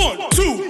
One, two,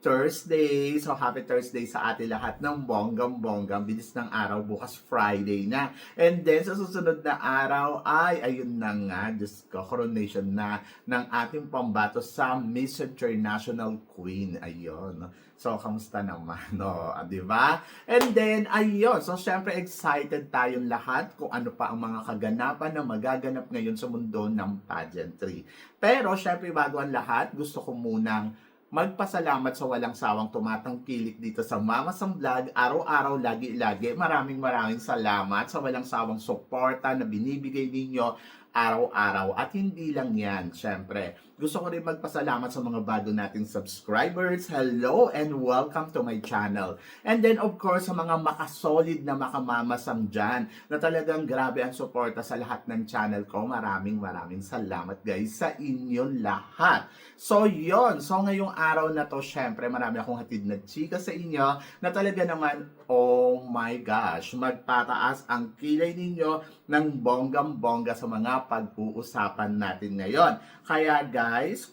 Thursday. So, happy Thursday sa atin lahat ng bonggang-bonggang. Bilis ng araw, bukas Friday na. And then, sa susunod na araw ay, ayun na nga, Diyos ko, coronation na ng ating pambato sa Miss International Queen. Ayun. So, kamusta naman? No, ah, di ba? And then, ayun. So, syempre, excited tayong lahat kung ano pa ang mga kaganapan na magaganap ngayon sa mundo ng pageantry. Pero, syempre, bago ang lahat, gusto ko munang magpasalamat sa walang sawang tumatangkilik dito sa Mama Sam Vlog. Araw-araw, lagi-lagi. Maraming maraming salamat sa walang sawang suporta na binibigay ninyo araw-araw. At hindi lang yan, syempre. Gusto ko rin magpasalamat sa mga bago nating subscribers. Hello and welcome to my channel. And then of course sa mga makasolid na makamamasam dyan na talagang grabe ang suporta sa lahat ng channel ko. Maraming maraming salamat guys sa inyong lahat. So yon So ngayong araw na to, syempre marami akong hatid na chika sa inyo na talaga naman, oh my gosh, magtataas ang kilay ninyo ng bonggam-bongga sa mga pag-uusapan natin ngayon. Kaya guys,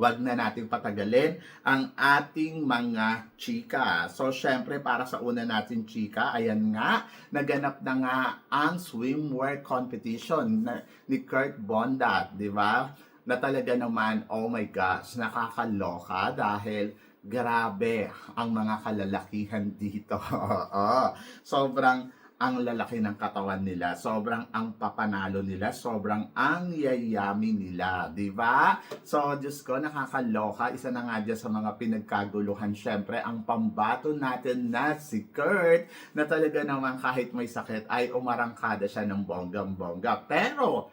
wag na nating patagalin ang ating mga chika. So, syempre, para sa una natin chika, ayan nga, naganap na nga ang swimwear competition ni Kurt Bondat, di ba? Na talaga naman, oh my gosh, nakakaloka dahil grabe ang mga kalalakihan dito. Oo. Sobrang ang lalaki ng katawan nila, sobrang ang papanalo nila, sobrang ang yayami nila, di ba? So, Diyos ko, nakakaloka. Isa na nga dyan sa mga pinagkaguluhan, syempre, ang pambato natin na si Kurt, na talaga naman kahit may sakit, ay umarangkada siya ng bonggang-bongga. Pero,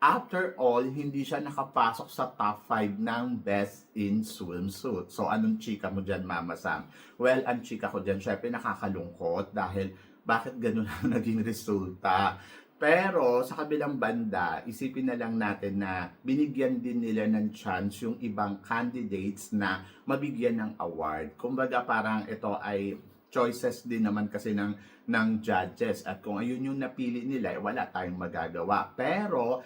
after all, hindi siya nakapasok sa top 5 ng best in swimsuit. So, anong chika mo dyan, Mama Sam? Well, ang chika ko dyan, syempre, nakakalungkot dahil bakit ganun ang naging resulta. Pero sa kabilang banda, isipin na lang natin na binigyan din nila ng chance yung ibang candidates na mabigyan ng award. Kumbaga parang ito ay choices din naman kasi ng ng judges at kung ayun yung napili nila, eh, wala tayong magagawa. Pero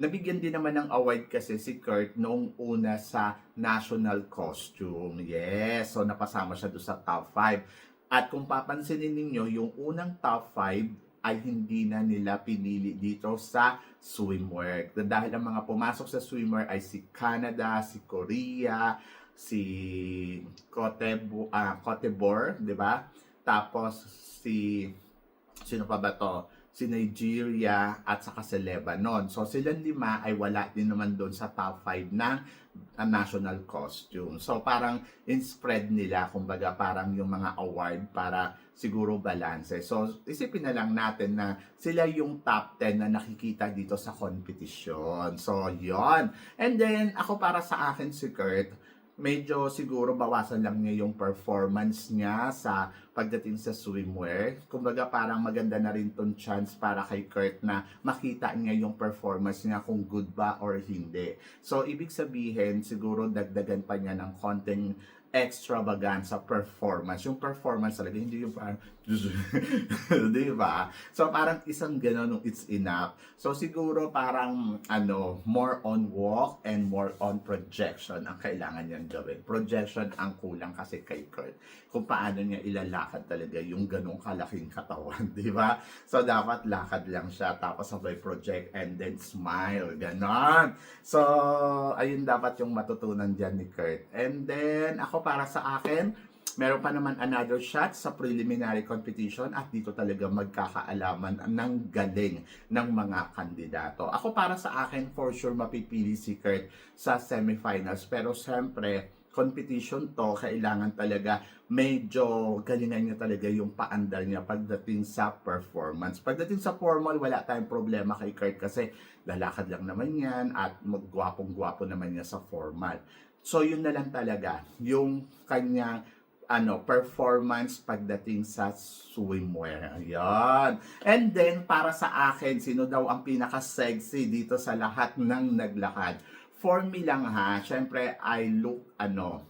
nabigyan din naman ng award kasi si Kurt noong una sa national costume. Yes, so napasama siya doon sa top 5. At kung papansinin ninyo, yung unang top 5 ay hindi na nila pinili dito sa swimwear. Dahil ang mga pumasok sa swimwear ay si Canada, si Korea, si Cote, uh, Cotebor, di ba? Tapos si sino pa ba to? Si Nigeria at saka si Lebanon. So silang lima ay wala din naman doon sa top 5 ng uh, national costume. So parang in spread nila, kumbaga parang yung mga award para siguro balance. So isipin na lang natin na sila yung top 10 na nakikita dito sa competition. So yon. And then ako para sa akin si Kurt, medyo siguro bawasan lang niya yung performance niya sa pagdating sa swimwear. Kumbaga parang maganda na rin tong chance para kay Kurt na makita niya yung performance niya kung good ba or hindi. So ibig sabihin siguro dagdagan pa niya ng konting extravaganza performance. Yung performance talaga, hindi yung parang, di ba? So, parang isang gano'n nung it's enough. So, siguro parang, ano, more on walk and more on projection ang kailangan niyang gawin. Projection ang kulang kasi kay Kurt. Kung paano niya ilalakad talaga yung ganong kalaking katawan, di ba? So, dapat lakad lang siya, tapos sabay project and then smile, ganon. So, ayun dapat yung matutunan dyan ni Kurt. And then, ako para sa akin, Meron pa naman another shot sa preliminary competition at dito talaga magkakaalaman ng galing ng mga kandidato. Ako para sa akin, for sure mapipili si Kurt sa semifinals. Pero siyempre, competition to, kailangan talaga medyo galingan niya talaga yung paandar niya pagdating sa performance. Pagdating sa formal, wala tayong problema kay Kurt kasi lalakad lang naman yan at maggwapong-gwapo naman niya sa formal. So yun na lang talaga, yung kanyang ano, performance pagdating sa swimwear. Ayan. And then, para sa akin, sino daw ang pinaka-sexy dito sa lahat ng naglakad? For me lang ha, syempre, I look, ano,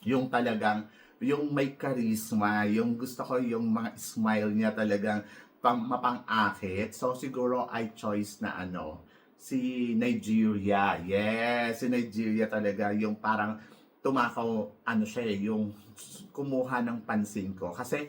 yung talagang, yung may charisma, yung gusto ko yung mga smile niya talagang pang, mapang-akit. So, siguro, I choice na ano, si Nigeria. Yes, si Nigeria talaga, yung parang tumakaw, ano siya eh, yung kumuha ng pansin ko. Kasi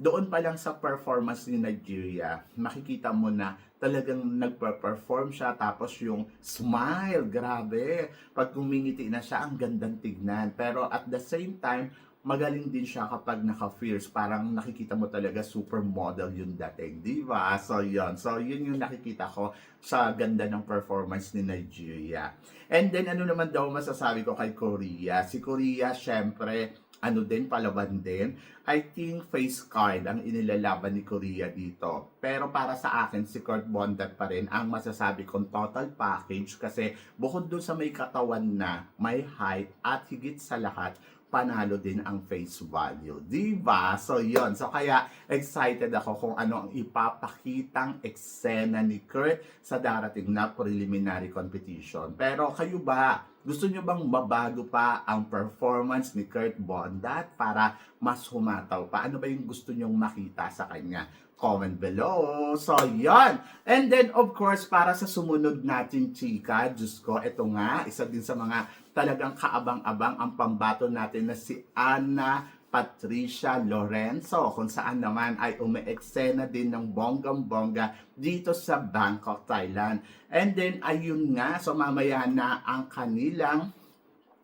doon pa lang sa performance ni Nigeria, makikita mo na talagang nagpa-perform siya tapos yung smile, grabe. Pag kumingiti na siya, ang gandang tignan. Pero at the same time, magaling din siya kapag naka-fierce. Parang nakikita mo talaga supermodel yung dating, di ba? So, yun. So, yun yung nakikita ko sa ganda ng performance ni Nigeria. And then, ano naman daw masasabi ko kay Korea? Si Korea, syempre, ano din, palaban din. I think face card ang inilalaban ni Korea dito. Pero para sa akin, si Kurt Bondat pa rin ang masasabi kong total package kasi bukod dun sa may katawan na, may height at higit sa lahat, panalo din ang face value. Diba? So, yon So, kaya excited ako kung ano ang ipapakitang eksena ni Kurt sa darating na preliminary competition. Pero kayo ba, gusto nyo bang mabago pa ang performance ni Kurt Bondat para mas humataw pa? Ano ba yung gusto nyong makita sa kanya? Comment below. So, yon And then, of course, para sa sumunod natin, chika, Diyos ko, ito nga, isa din sa mga talagang kaabang-abang ang pambato natin na si Ana Patricia Lorenzo kung saan naman ay umeeksena din ng bonggang-bongga dito sa Bangkok, Thailand. And then ayun nga, so mamaya na ang kanilang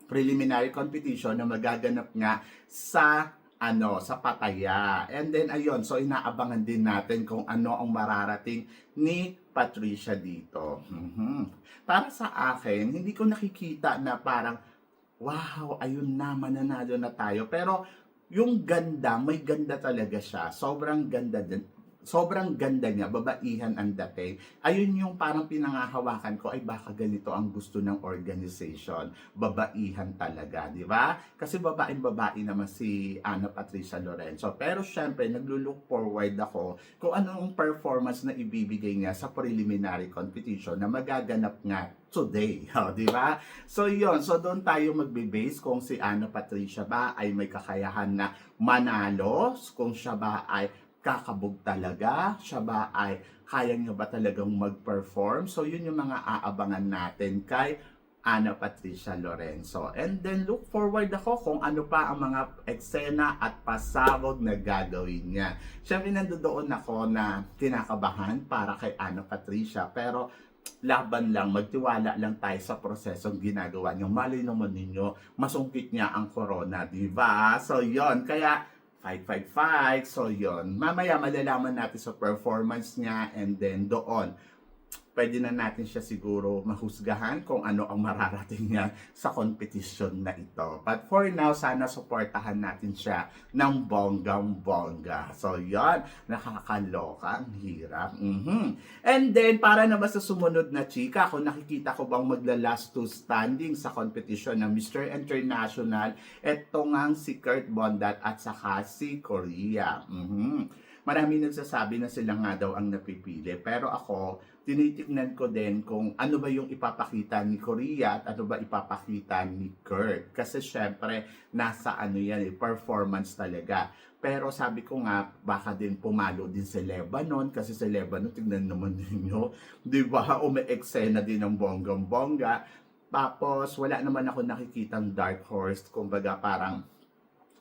preliminary competition na magaganap nga sa ano sa Pattaya. And then ayun, so inaabangan din natin kung ano ang mararating ni Patricia dito. Mhm. Para sa akin, hindi ko nakikita na parang wow, ayun na mananalo na tayo. Pero yung ganda, may ganda talaga siya. Sobrang ganda din. Sobrang ganda niya, babaihan ang dating. Ayun yung parang pinangahawakan ko, ay baka ganito ang gusto ng organization. Babaihan talaga, di ba? Kasi babaeng-babae naman si Ana Patricia Lorenzo. Pero syempre, naglulook forward ako kung anong performance na ibibigay niya sa preliminary competition na magaganap nga today, oh, di ba? So yon, so doon tayo magbe-base kung si Ana Patricia ba ay may kakayahan na manalo, kung siya ba ay kakabog talaga, siya ba ay kaya niya ba talagang mag-perform? So yun yung mga aabangan natin kay Ana Patricia Lorenzo. And then look forward ako kung ano pa ang mga eksena at pasabog na gagawin niya. Siyempre nandoon ako na kinakabahan para kay Ana Patricia pero laban lang, magtiwala lang tayo sa prosesong ginagawa niyo. Malay naman ninyo, masungkit niya ang corona, di ba? So, yon Kaya, fight, fight, fight. So, yon Mamaya, malalaman natin sa performance niya and then doon, pwede na natin siya siguro mahusgahan kung ano ang mararating niya sa competition na ito. But for now, sana supportahan natin siya ng bonggang-bongga. So, yon nakakaloka, ang hirap. Mhm. And then, para naman sa sumunod na chika, kung nakikita ko bang magla-last two standing sa competition ng Mr. International, eto nga si Kurt Bondat at saka si Korea. Mhm marami nagsasabi na sila nga daw ang napipili. Pero ako, tinitignan ko din kung ano ba yung ipapakita ni Korea at ano ba ipapakita ni Kurt. Kasi syempre, nasa ano yan, eh, performance talaga. Pero sabi ko nga, baka din pumalo din sa Lebanon kasi sa Lebanon, tignan naman ninyo, di ba, umi-eksena din ng bonggang-bongga. Tapos, wala naman ako nakikitang dark horse, kumbaga parang,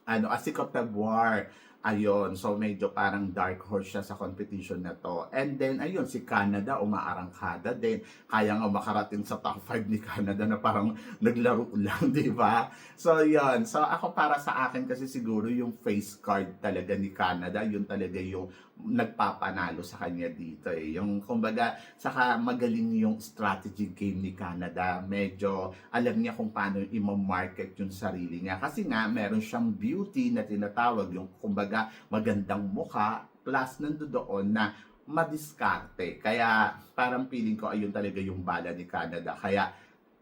ano, asikot na war Ayun, so medyo parang dark horse siya sa competition na to. And then, ayun, si Canada, umaarangkada din. Kaya nga makarating sa top 5 ni Canada na parang naglaro lang, di ba? So, yun. So, ako para sa akin kasi siguro yung face card talaga ni Canada, yun talaga yung nagpapanalo sa kanya dito eh. Yung, kumbaga, saka magaling yung strategy game ni Canada. Medyo alam niya kung paano i-market yung sarili niya. Kasi nga, meron siyang beauty na tinatawag, yung kumbaga, magandang mukha, plus nandoon na madiskarte. Kaya parang feeling ko ayun talaga yung bala ni Canada. Kaya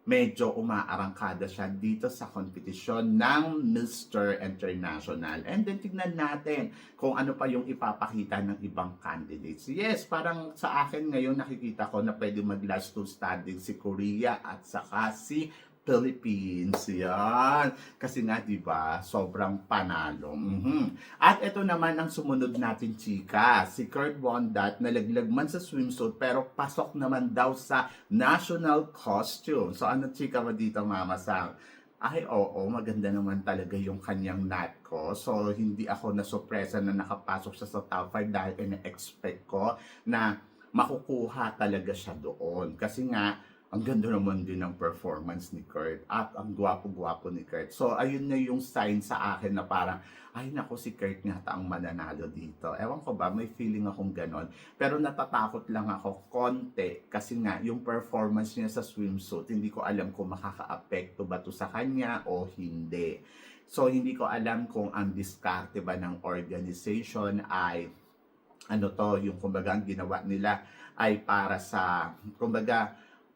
medyo umaarangkada siya dito sa kompetisyon ng Mr. International. And then tignan natin kung ano pa yung ipapakita ng ibang candidates. Yes, parang sa akin ngayon nakikita ko na pwede mag last two standing si Korea at saka si Philippines. Yan. Kasi nga, di ba, sobrang panalo. Mhm. At ito naman ang sumunod natin, chika. Si Kurt Vondat, nalaglag man sa swimsuit, pero pasok naman daw sa national costume. So, ano, chika mo dito, Mama Sam? Ay, oo, maganda naman talaga yung kanyang nat ko. So, hindi ako nasurpresa na nakapasok siya sa top 5 dahil ina-expect ko na makukuha talaga siya doon. Kasi nga, ang ganda naman din ng performance ni Kurt at ang gwapo-gwapo ni Kurt. So, ayun na yung sign sa akin na parang, ay nako si Kurt nga ang mananalo dito. Ewan ko ba, may feeling akong ganon. Pero natatakot lang ako konti kasi nga yung performance niya sa swimsuit, hindi ko alam kung makaka-apekto ba to sa kanya o hindi. So, hindi ko alam kung ang diskarte ba ng organization ay ano to, yung kumbaga ang ginawa nila ay para sa, kumbaga,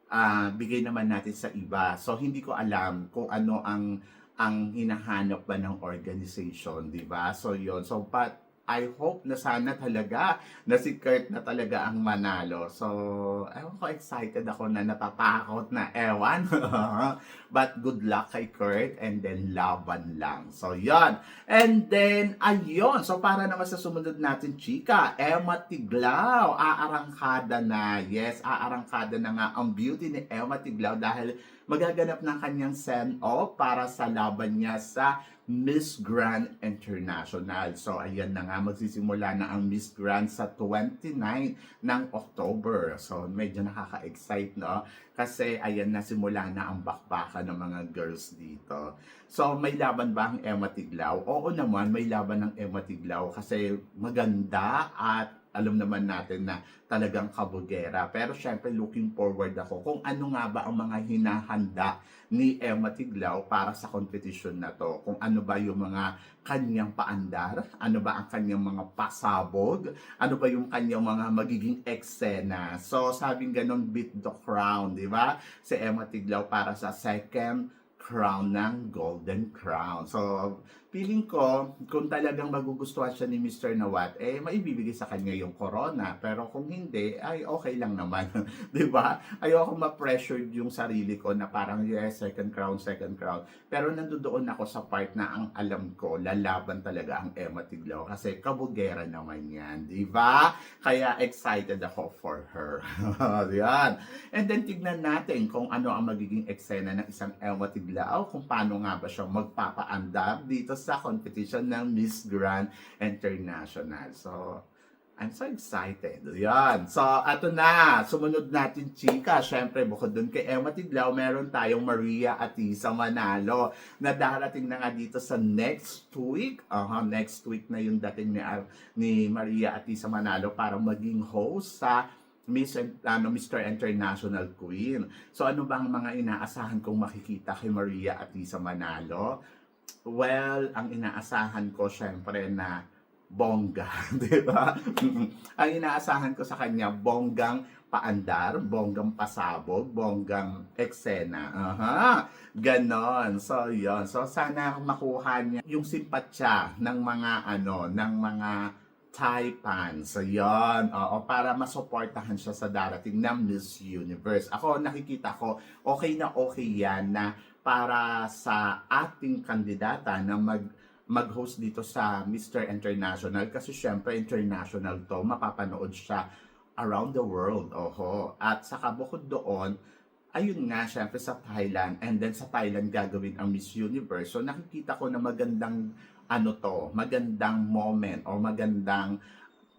ah, bigay naman natin sa iba. So hindi ko alam kung ano ang ang hinahanap ba ng organization, 'di ba? So yon. So but I hope na sana talaga na si Kurt na talaga ang manalo. So, ewan ko, excited ako na natatakot na ewan. But good luck kay Kurt and then laban lang. So, yon. And then, ayun. So, para naman sa sumunod natin, chika, Emma Tiglao, aarangkada na. Yes, aarangkada na nga ang beauty ni Emma Tiglao dahil magaganap ng kanyang send-off para sa laban niya sa Miss Grand International. So, ayan na nga, magsisimula na ang Miss Grand sa 29 ng October. So, medyo nakaka-excite, no? Kasi, ayan na, simula na ang bakbakan ng mga girls dito. So, may laban ba ang Emma Tiglao? Oo naman, may laban ng Emma Tiglao kasi maganda at alam naman natin na talagang kabugera. Pero syempre looking forward ako kung ano nga ba ang mga hinahanda ni Emma Tiglao para sa competition na to. Kung ano ba yung mga kanyang paandar, ano ba ang kanyang mga pasabog, ano ba yung kanyang mga magiging eksena. So sabing ganon beat the crown, di ba? Si Emma Tiglao para sa second crown ng Golden Crown. So, feeling ko, kung talagang magugustuhan siya ni Mr. Nawat, eh, maibibigay sa kanya yung corona. Pero kung hindi, ay okay lang naman. di ba? Ayoko ma-pressured yung sarili ko na parang, yes, second crown, second crown. Pero nandoon ako sa part na ang alam ko, lalaban talaga ang Emma Tiglao. Kasi kabugera naman yan. Di ba? Kaya excited ako for her. yan. And then, tignan natin kung ano ang magiging eksena ng isang Emma Tiglao, kung paano nga ba siya magpapaandar dito sa competition ng Miss Grand International. So, I'm so excited. Yan. So, ato na. Sumunod natin, chika. Siyempre, bukod dun kay Emma Tiglao, meron tayong Maria Atisa Manalo na darating na nga dito sa next week. Aha, next week na yung dating ni, ni Maria Atisa Manalo para maging host sa Miss ano, Mr. International Queen. So ano bang mga inaasahan kong makikita kay Maria Atisa Manalo? Well, ang inaasahan ko syempre na bongga, di ba? ang inaasahan ko sa kanya, bonggang paandar, bonggang pasabog, bonggang eksena. Aha, ganon. So, yon So, sana makuha niya yung simpatya ng mga, ano, ng mga Taipan. So, yon Oo, para masuportahan siya sa darating ng Miss Universe. Ako, nakikita ko, okay na okay yan na para sa ating kandidata na mag mag-host dito sa Mr. International kasi syempre international to, mapapanood siya around the world. Oho. At saka bukod doon, ayun nga, syempre sa Thailand, and then sa Thailand gagawin ang Miss Universe. So nakikita ko na magandang ano to, magandang moment or magandang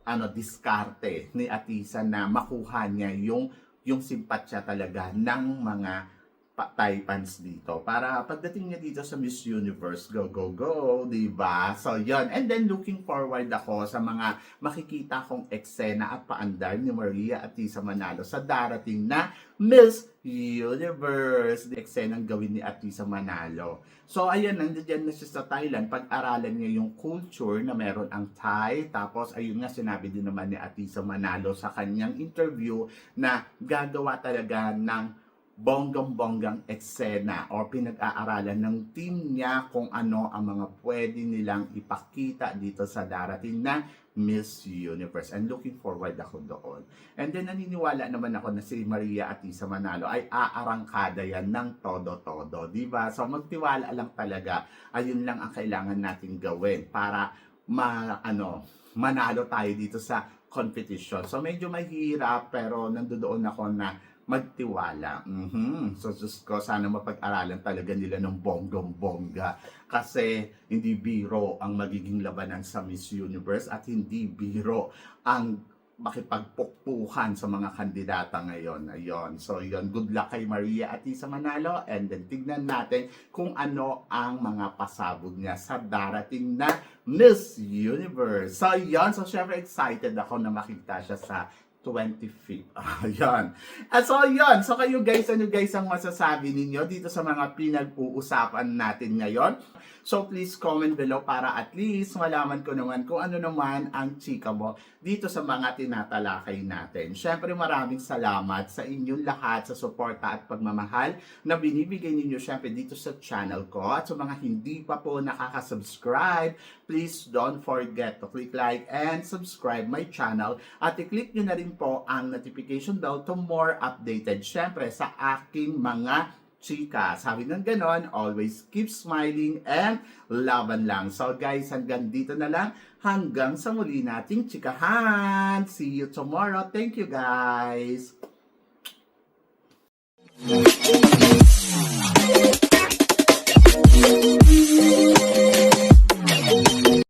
ano diskarte ni Atisa na makuha niya yung yung simpatsya talaga ng mga pa- Thai fans dito. Para pagdating niya dito sa Miss Universe, go, go, go, di ba? So, yon And then, looking forward ako sa mga makikita kong eksena at paandar ni Maria Atisa Manalo sa darating na Miss Universe. The eksenang gawin ni Atisa Manalo. So, ayan, nandiyan na siya sa Thailand. Pag-aralan niya yung culture na meron ang Thai. Tapos, ayun nga, sinabi din naman ni Atisa Manalo sa kanyang interview na gagawa talaga ng bonggang-bonggang eksena o pinag-aaralan ng team niya kung ano ang mga pwede nilang ipakita dito sa darating na Miss Universe. And looking forward ako doon. And then naniniwala naman ako na si Maria Atisa Manalo ay aarangkada yan ng todo-todo. ba So magtiwala lang talaga. Ayun lang ang kailangan natin gawin para ma, ano, manalo tayo dito sa competition. So medyo mahirap pero nandoon ako na magtiwala. Mhm. So, Diyos ko, sana mapag-aralan talaga nila ng bonggong-bongga. Kasi hindi biro ang magiging labanan sa Miss Universe at hindi biro ang makipagpukpukan sa mga kandidata ngayon. Ayun. So, yun. Good luck kay Maria at Isa Manalo. And then, tignan natin kung ano ang mga pasabog niya sa darating na Miss Universe. So, yun. So, syempre excited ako na makita siya sa 25th. Ayan. At so, yun. So, kayo guys, ano guys ang masasabi ninyo dito sa mga pinag-uusapan natin ngayon? So, please comment below para at least malaman ko naman kung ano naman ang chika mo dito sa mga tinatalakay natin. Siyempre, maraming salamat sa inyong lahat sa suporta at pagmamahal na binibigay ninyo siyempre dito sa channel ko. At sa mga hindi pa po nakaka-subscribe, please don't forget to click like and subscribe my channel at i-click nyo na rin po ang notification bell to more updated syempre sa aking mga chika. Sabi ng ganon, always keep smiling and laban lang. So guys, hanggang dito na lang. Hanggang sa muli nating chikahan. See you tomorrow. Thank you guys. Thank you.